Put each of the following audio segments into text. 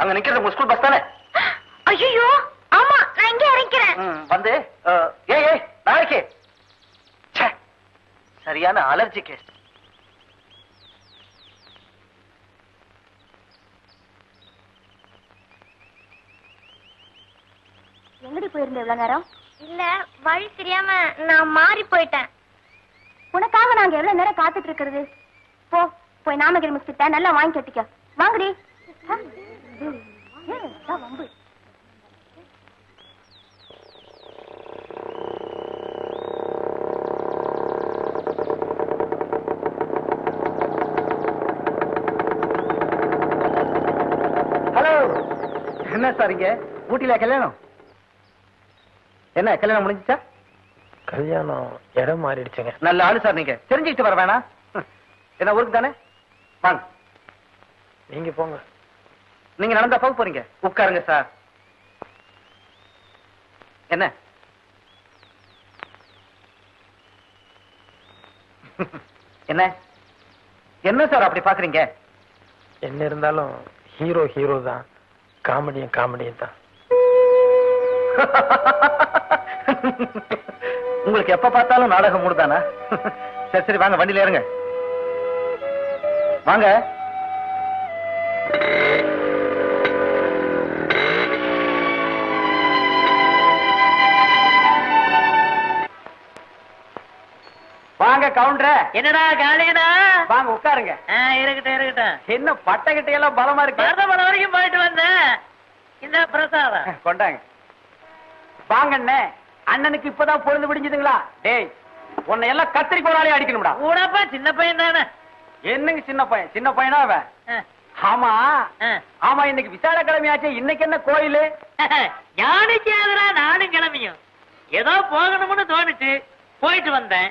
அங்க நிக்கிறது உங்க ஸ்கூல் பஸ் தானே? ஐயோ ஆமா நான் இங்க இறக்கிறேன் வந்து ஏய் ஏய் நாளைக்கு. சரியான அலர்ஜி கேஸ் எங்கடி போயிருந்த இவ்வளவு நேரம்? இல்ல வழி தெரியாம நான் மாறி போயிட்டேன். உனக்காக நாங்க எவ்வளவு நேரம் காத்துட்டு இருக்கிறது? போ போய் நாமகிரி மிஸ்கிட்ட நல்லா வாங்கி கட்டிக்க. வாங்கடி. வம்பு. ஹலோ என்ன சார் இங்க? ஊட்டில கல்யாணம்? என்ன கல்யாணம் முடிஞ்சுச்சா? கல்யாணம் இடம் மாறிடுச்சுங்க. நல்ல ஆளு சார் நீங்க. தெரிஞ்சுக்கிட்டு வர வேணாம். என்ன ஊருக்கு தானே? வாங்க. நீங்க போங்க. நீங்க நடந்தா போக போறீங்க. உட்காருங்க சார். என்ன? என்ன? என்ன சார் அப்படி பாக்குறீங்க? என்ன இருந்தாலும் ஹீரோ ஹீரோ தான். காமெடியும் காமெடியும் தான். உங்களுக்கு எப்ப பார்த்தாலும் நாடகம் மூடுதானா? சரி சரி வாங்க வண்டியில ஏறுங்க. வாங்க. வாங்க கவுண்டர என்னடா காளியடா வாங்க உட்காருங்க. இருக்கட்டும் இருக்கட்டும். என்ன பட்டை எல்லாம் பலமா இருக்கு. மருதமலை வரைக்கும் போயிட்டு வந்தேன். இந்த பிரசாதம். கொண்டாங்க. வாங்க அண்ணே. அண்ணனுக்கு இப்பதான் பொழுது விடிஞ்சதுங்களா? டேய் உன்னை எல்லாம் கத்திரி கோலாலே அடிக்கணும்டா. கூடப்பா சின்ன பையன் தானே. என்னங்க சின்ன பையன்? சின்ன பையனா அவன்? ஆமா. ஆமா இன்னைக்கு விசால கிழமையாச்சே இன்னைக்கு என்ன கோயிலு? ஞானிக்கு எதிரா நானும் கிளம்பியும். ஏதோ போகணும்னு தோணுச்சு. போயிட்டு வந்தேன்.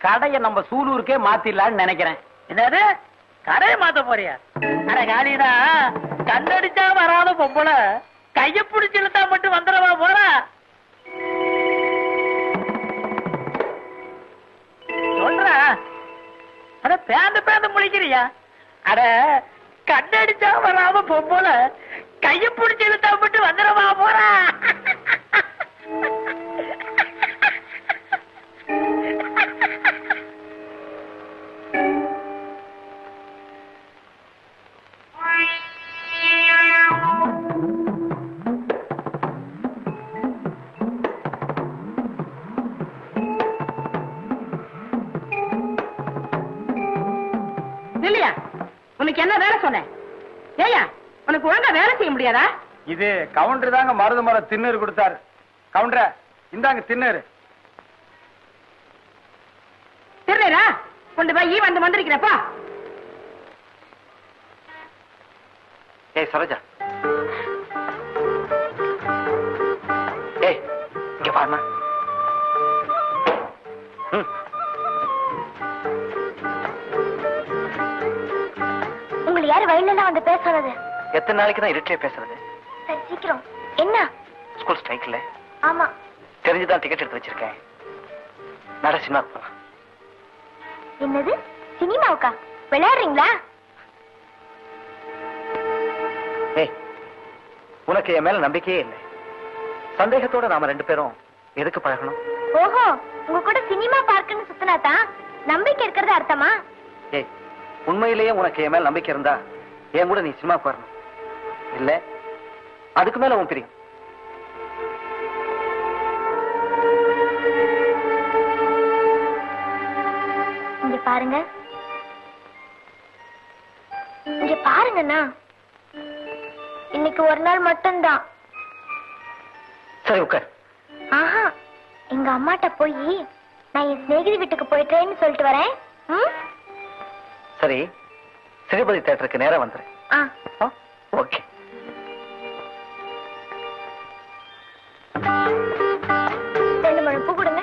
கடையை நம்ம சூலூருக்கே மாத்திடலாம்னு நினைக்கிறேன். என்னது? கடையை மாத்த போறியா? அட காளியனா கண்ணடிச்சா வராத பொம்பள. கைய பிடிச்சு இழுத்தா மட்டும் வந்துடவா போற? சொல்ற. அட பேந்து பேந்து முழிக்கிறியா? அட கண்ணடிச்சா வராம பொம்பள. கைய பிடிச்சு இழுத்தா மட்டும் வந்துடவா போறா? என்ன வேலை சொன்னேன் ஏயா உனக்கு ஒழுங்கா வேலை செய்ய முடியாதா? இது கவுண்டர் தாங்க மருது மரம் திண்ணூறு கொடுத்தாரு. கவுண்டர இந்தாங்க திண்ணூறு திருநீரா கொண்டு போய் வந்து வந்திருக்கிறப்பா ஏய் சரோஜா. ஏய் இங்க பாருமா ம். வழியில எல்லாம் வந்து பேச சொன்னது எத்தனை நாளைக்கு தான் இருட்டிலே பேசுறது? சரி சீக்கிரம். என்ன? ஸ்கூல் ஸ்ட்ரைக்ல ஆமா. தெரிஞ்சுதான் டிக்கெட் எடுத்து வச்சிருக்கேன். நட சினிமாக்கு போலாம். என்னது? சினிமாவுக்கா? விளையாடுறீங்களா? ஏய் உனக்கு என் மேல நம்பிக்கையே இல்லை. சந்தேகத்தோட நாம ரெண்டு பேரும் எதுக்கு பழகணும்? ஓஹோ உங்க கூட சினிமா பார்க்குன்னு சுத்தினாதான் நம்பிக்கை இருக்கிறது அர்த்தமா? உண்மையிலேயே உனக்கு என் மேல நம்பிக்கை இருந்தா என் கூட நீ சினிமாக்கு வரணும். இல்ல அதுக்கு மேல உன் பிரியும். இங்க பாருங்க. இங்க பாருங்கண்ணா. இன்னைக்கு ஒரு நாள் மட்டும்தான். சரி உட்கார். ஆஹா எங்க அம்மாட்ட போய் நான் என் சிநேகிதி வீட்டுக்கு போயிட்டேன்னு சொல்லிட்டு வரேன். ம்? சரி ஸ்ரீபதி தேட்டருக்கு நேரா வந்துரு ஆ ஓகே. ரெண்டு மணி பூ கொடுங்க.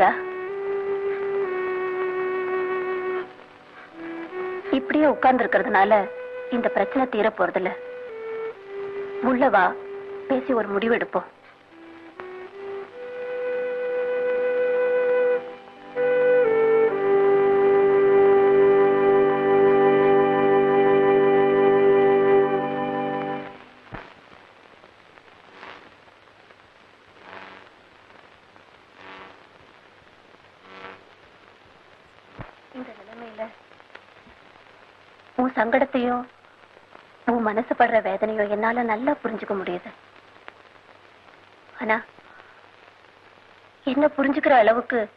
சரோஜா இப்படியே உட்கார்ந்து இருக்கிறதுனால இந்த பிரச்சனை தீர போறதில்ல உள்ள வா பேசி ஒரு முடிவு எடுப்போம் சங்கடத்தையோ உன் மனசு படுற வேதனையோ என்னால நல்லா புரிஞ்சுக்க முடியுது. ஆனா என்ன புரிஞ்சுக்கிற அளவுக்கு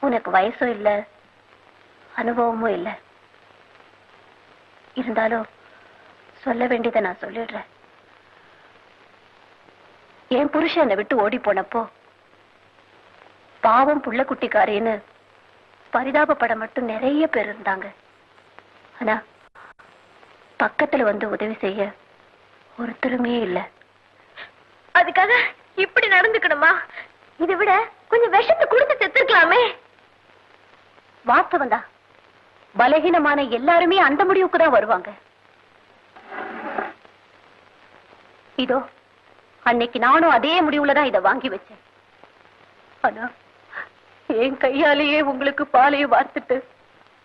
உனக்கு வயசும் இல்ல அனுபவமும் இல்ல. இருந்தாலும் சொல்ல வேண்டியதை நான் சொல்லிடுறேன். என் புருஷன் என்னை விட்டு ஓடி போனப்போ பாவம் புள்ள குட்டிக்காரின்னு பரிதாபப்பட மட்டும் நிறைய பேர் இருந்தாங்க. ஆனா பக்கத்துல வந்து உதவி செய்ய ஒருத்தருமே இல்ல. அதுக்காக இப்படி நடந்துக்கணுமா? இதை விட கொஞ்சம் விஷத்தை கொடுத்து செத்துருக்கலாமே. வாஸ்தவம் தான் பலகீனமான எல்லாருமே அந்த முடிவுக்கு தான் வருவாங்க. இதோ அன்னைக்கு நானும் அதே முடிவுல தான் இதை வாங்கி வச்சேன். ஆனா என் கையாலேயே உங்களுக்கு பாலையை வார்த்துட்டு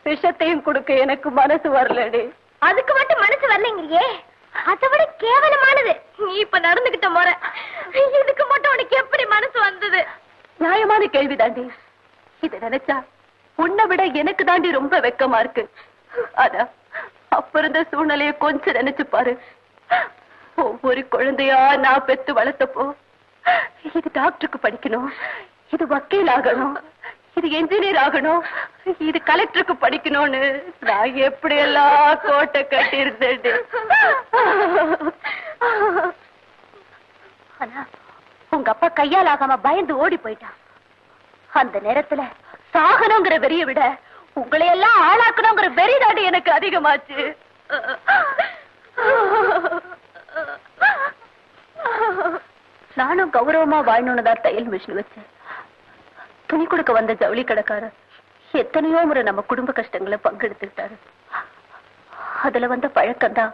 விஷத்தையும் கொடுக்க எனக்கு மனசு வரலடே. அதுக்கு மட்டும் மனசு வரலைங்கிறியே. அதை விட கேவலமானது. நீ இப்ப நடந்துகிட்ட முறை. இதுக்கு மட்டும் உனக்கு எப்படி மனசு வந்தது? நியாயமான கேள்வி தாண்டி. இத நினைச்சா உன்னை விட எனக்கு தாண்டி ரொம்ப வெக்கமா இருக்கு. ஆனா அப்ப இருந்த சூழ்நிலைய கொஞ்சம் நினைச்சு பாரு. ஒவ்வொரு குழந்தையா நான் பெத்து வளர்த்தப்போ இது டாக்டருக்கு படிக்கணும். இது வக்கீல் ஆகணும் இது என்ஜினியர் ஆகணும். இது கலெக்டருக்கு படிக்கணும்னு. நான் எப்படி எல்லாம் கோட்டை கட்டி இருந்தேன் ஆனா உங்க அப்பா கையால் ஆகாம பயந்து ஓடி போயிட்டான். அந்த நேரத்துல சாகனங்கிற வெறிய விட உங்களை எல்லாம் ஆளாக்கணுங்கிற வெறிதாடி எனக்கு அதிகமாச்சு. நானும் கௌரவமா வாழணும்னு தான் தையல் மிஷின் வச்சேன். துணி கொடுக்க வந்த ஜவுளி கடைக்காரர் எத்தனையோ முறை நம்ம குடும்ப கஷ்டங்களை பங்கெடுத்துக்கிட்டாரு. அதுல வந்த பழக்கம் தான்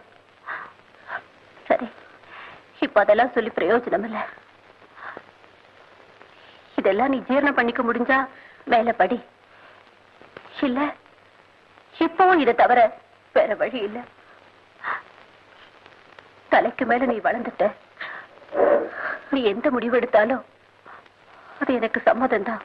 சரி இப்ப அதெல்லாம் சொல்லி பிரயோஜனம் இல்ல. இதெல்லாம் நீ ஜீரணம் பண்ணிக்க முடிஞ்சா மேல படி. இல்ல இப்பவும் இதை தவிர வேற வழி இல்ல. தலைக்கு மேல நீ வளர்ந்துட்ட. நீ எந்த முடிவு எடுத்தாலும் அது எனக்கு சம்மதம் தான்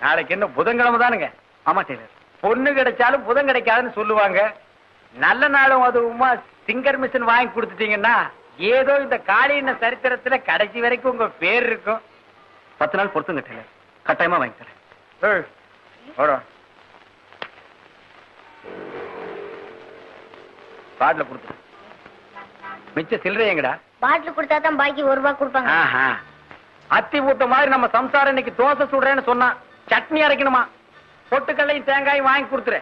நாளைக்கு என்ன புதன்கிழமை தானுங்க? ஆமா டெய்லர். பொண்ணு கிடைச்சாலும் புதன் கிடைக்காதுன்னு சொல்லுவாங்க. நல்ல நாளும் அதுவுமா சிங்கர் மிஷின் வாங்கி கொடுத்துட்டீங்கன்னா ஏதோ இந்த காளியின சரித்திரத்துல கடைசி வரைக்கும் உங்க பேர் இருக்கும். பத்து நாள் பொறுத்துங்க டெய்லர் கட்டாயமா வாங்கி தரேன். கார்டுல கொடுத்து மிச்ச சில்லறை எங்கடா? பாட்டில் கொடுத்தா தான் பாக்கி ஒரு ரூபாய் கொடுப்பாங்க. ஆஹா. அத்தி ஊத்த மாதிரி நம்ம சம்சாரம் இன்னைக்கு தோசை சுடுறேன்னு சொன்னான் சட்னி அரைக்கணுமா? பொட்டுக்கல்லையும் தேங்காயும் வாங்கி கொடுத்துரு